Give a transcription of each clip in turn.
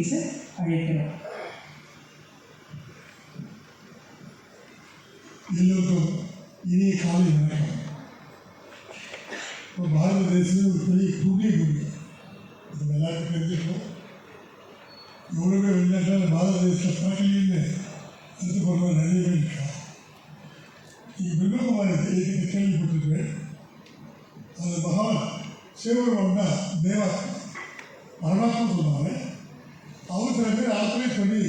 பேச அழைக்கிறோம் எல்லோருக்கும் இனிய காலை வணக்கம் இப்போ பாரத தேசத்தில் ஒரு பெரிய புதிய குடி இது எல்லாருக்கும் தெரிஞ்சிருக்கும் எவ்வளோ வெளிநாட்டில் பாரத தேசத்தில் பிறக்கலைன்னு எடுத்து போடுற நிறைய பேர் இருக்கா நீங்கள் பிரம்மகுமாரி இயக்கத்தை கேள்விப்பட்டிருக்கிறேன் அந்த மகான் சிவபெருமான்னா தேவா வரலாம்னு சொல்லுவாங்க அவர் சில பேர் ஆத்திரே பண்ணி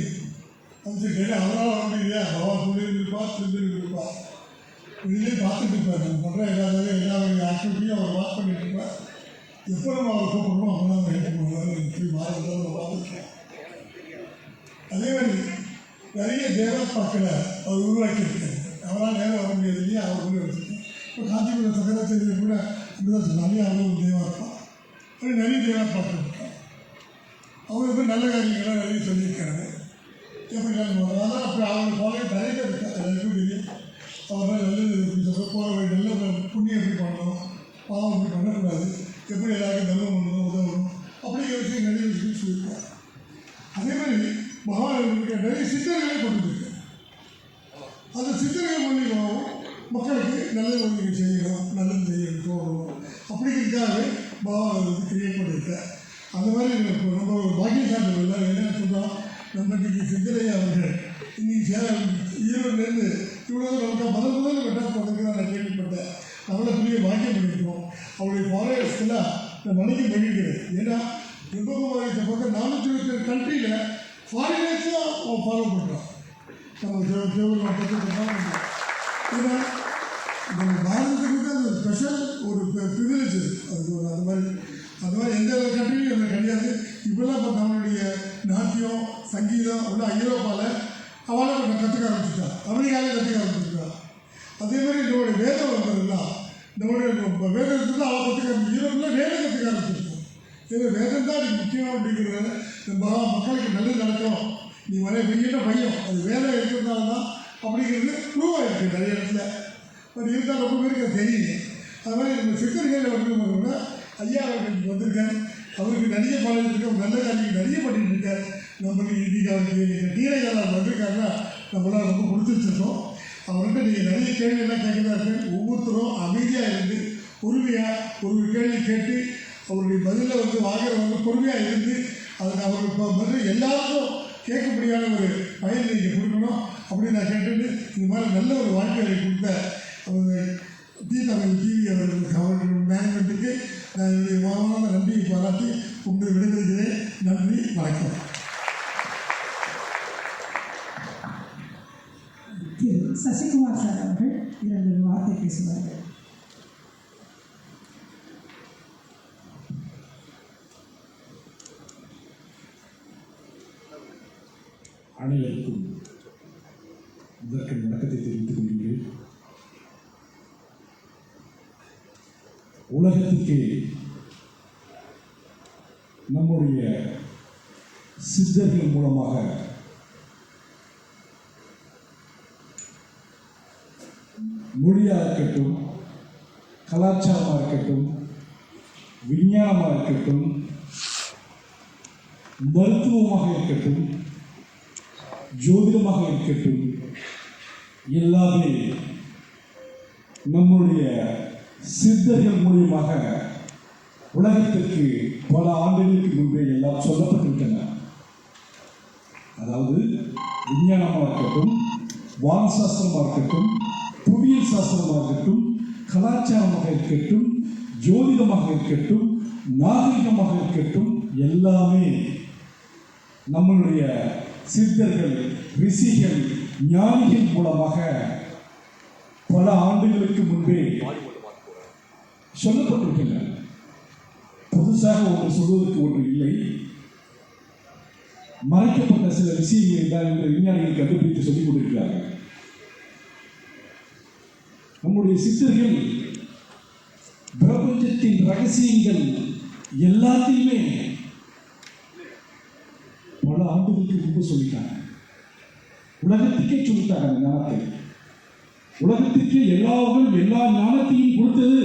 அமைச்சிருக்கேன் அவரால் வர முடியலையா பகவான் சொல்லியிருந்திருப்பா தெரிஞ்சிருந்திருப்பா வெளியே பார்த்துட்டு இருப்பார். நம்ம பண்ணுற எல்லா வேலையும் எல்லா வகையான ஆக்டிவிட்டியும் அவர் வாக் பண்ணிட்டு இருப்பார். எப்போ நம்ம அவர் கூப்பிடணும் அவங்க தான் ஹெல்ப் பண்ணுவார் போய் மாறதான் நம்ம பார்த்துருக்கேன் அதே மாதிரி நிறைய தேவப்பாக்களை அவர் உருவாக்கியிருக்காரு. அவரால் நேரம் வர முடியாது இல்லையா? அவர் கூட வச்சுருக்கேன். இப்போ காஞ்சிபுரம் சங்கராச்சாரியர் கூட இப்படிதான் சொன்னாலே அவர் ஒரு தேவாப்பா அப்படி நிறைய தேவாப்பாக்கள் இருக்காங்க. அவங்க வந்து நல்ல காரியங்களை நிறைய சொல்லியிருக்காரு எப்படி நம்ம அதான் அப்படி அவங்க ஃபாலோ நிறைய பேர் இருக்காங்க. எல்லாருக்கும் தெரியும்? அவரால் நல்லது எப்படி சொல்ல போகிற நல்ல புண்ணியம் எப்படி பண்ணணும்? பாவம் எப்படி பண்ணக்கூடாது. எப்படி எல்லாருக்கும் தர்மம் பண்ணணும் உதவணும்? அப்படிங்கிற விஷயம் நிறைய விஷயம் சொல்லியிருக்காரு அதே மாதிரி மகாநகருக்கு நிறைய சித்தர்களை கொண்டு அந்த சித்தர்கள் மூலியமாகவும் மக்களுக்கு நல்ல உதவி செய்யணும் நல்லது செய்யணும் தோணும் அப்படிங்கிறதுக்காக பாபா வந்து கிரியேட் பண்ணியிருக்காங்க நம்ம அவர்கள் இன்னைக்கு சேலம் ஈரோடுலேருந்து இவ்வளோ நமக்கு முதல் முதல்ல மெட்ராஸ் வந்ததுக்கு நான் கேள்விப்பட்டேன். நம்மளை பெரிய பாக்கியம் பண்ணியிருக்கோம் அவருடைய ஃபாலோவர்ஸ்க்கெல்லாம் நான் மணிக்கு மகிழ்கிறேன் ஏன்னா பிரம்மகுமாரி பக்கம் நானூற்றி இருபத்தி ஏழு கண்ட்ரியில் ஃபாரினர்ஸ் தான் அவன் ஃபாலோ பண்ணுறான் நம்ம சிவ ஏன்னா நம்ம பாரதத்துக்கு வந்து அது ஸ்பெஷல் ஒரு ப்ரிவிலேஜ் அது. அது மாதிரி அது மாதிரி எந்த கண்ட்ரிலையும் அது கிடையாது. இப்பெல்லாம் இப்போ நம்மளுடைய நாட்டியம் சங்கீதம் அப்படிலாம் ஐரோப்பாவில் அவளை நம்ம கற்றுக்க ஆரம்பிச்சுட்டா. அமெரிக்காவே கற்றுக்க ஆரம்பிச்சுட்டா. அதே மாதிரி நம்மளுடைய வேதம் வந்ததுலாம் நம்மளுடைய இப்போ வேதத்தை தான் அவள் கற்றுக்க ஆரம்பிச்சு வேதம் கற்றுக்க ஆரம்பிச்சிருக்கோம் ஏன்னா வேதம் தான் எனக்கு முக்கியம் அப்படிங்கிறத நம்ம மக்களுக்கு நல்லது நடக்கும். நீ வர வெயில பையன். அது வேதம் இருக்கிறதுனால தான் அப்படிங்கிறது ப்ரூவ் ஆகிருக்கு நிறைய இடத்துல. பட் இருந்தால் ரொம்ப பேருக்கு அது தெரியல. அது மாதிரி நம்ம சித்தர்கள் வந்து பார்த்தோம்னா ஐயா அவர்களுக்கு வந்திருக்கேன் அவருக்கு நிறைய பலன் நல்ல காரியம் நிறைய பண்ணிட்டு இருக்கார் நம்மளுக்கு இன்னைக்கு அவருக்கு நீலகலாம் வந்திருக்காருன்னா நம்மளால் ரொம்ப கொடுத்து வச்சிருக்கோம் அவர்கிட்ட நீங்கள் நிறைய கேள்வியெல்லாம் கேட்கறதா இருக்கு. ஒவ்வொருத்தரும் அமைதியாக இருந்து பொறுமையாக ஒரு கேள்வி கேட்டு அவருடைய பதிலில் வந்து வாங்குறவங்க பொறுமையாக இருந்து அதுக்கு அவருக்கு இப்போ பதில் எல்லாருக்கும் கேட்கப்படியான ஒரு பயன் நீங்கள் கொடுக்கணும் அப்படின்னு நான் கேட்டுட்டு இது மாதிரி நல்ல ஒரு வாழ்க்கையை கொடுத்த அவர் டி தமிழ் டிவி அவர்களுக்கு அவர்களுடைய மேனேஜ்மெண்ட்டுக்கு நான் என்னுடைய மனமான நன்றியை பாராட்டி உங்களை விடைபெறுகிறேன். நன்றி. வணக்கம். சசிகுமார் சார் அவர்கள் இரண்டு வார்த்தை பேசுவார்கள். அனைவருக்கும் இதற்கு வணக்கத்தை தெரிவித்துக் கொள்கிறேன். உலகத்துக்கு நம்முடைய சித்தர்கள் மூலமாக மொழியாக இருக்கட்டும் கலாச்சாரமாக இருக்கட்டும் விஞ்ஞானமாக இருக்கட்டும் மருத்துவமாக இருக்கட்டும் ஜோதிடமாக இருக்கட்டும் எல்லாமே நம்முடைய சித்தர்கள் மூலியமாக உலகத்திற்கு பல ஆண்டுகளுக்கு முன்பே எல்லாம் சொல்லப்பட்டிருக்கின்றன. அதாவது விஞ்ஞானமாக இருக்கட்டும் வானசாஸ்திரமாக இருக்கட்டும் புவியியல் சாஸ்திரமாக இருக்கட்டும் கலாச்சாரமாக இருக்கட்டும் ஜோதிடமாக இருக்கட்டும் நாகரிகமாக இருக்கட்டும் எல்லாமே நம்மளுடைய சித்தர்கள் ரிஷிகள் ஞானிகள் மூலமாக பல ஆண்டுகளுக்கு முன்பே சொல்லப்பட்டிருக்கின்றன. புதுசாக ஒன்று சொல்வதற்கு ஒன்று இல்லை. மறைக்கப்பட்ட சில விஷயங்கள் தான் இந்த விஞ்ஞானிகள் கண்டுபிடித்து சொல்லிக் கொண்டிருக்கிறார்கள். நம்முடைய சித்தர்கள் பிரபஞ்சத்தின் ரகசியங்கள் எல்லாத்தையுமே பல ஆண்டுகளுக்கு முன்பு சொல்லிட்டாங்க. உலகத்துக்கே சொல்லிட்டாங்க அந்த ஞானத்தை. உலகத்திற்கு எல்லாவரும் எல்லா ஞானத்தையும் கொடுத்தது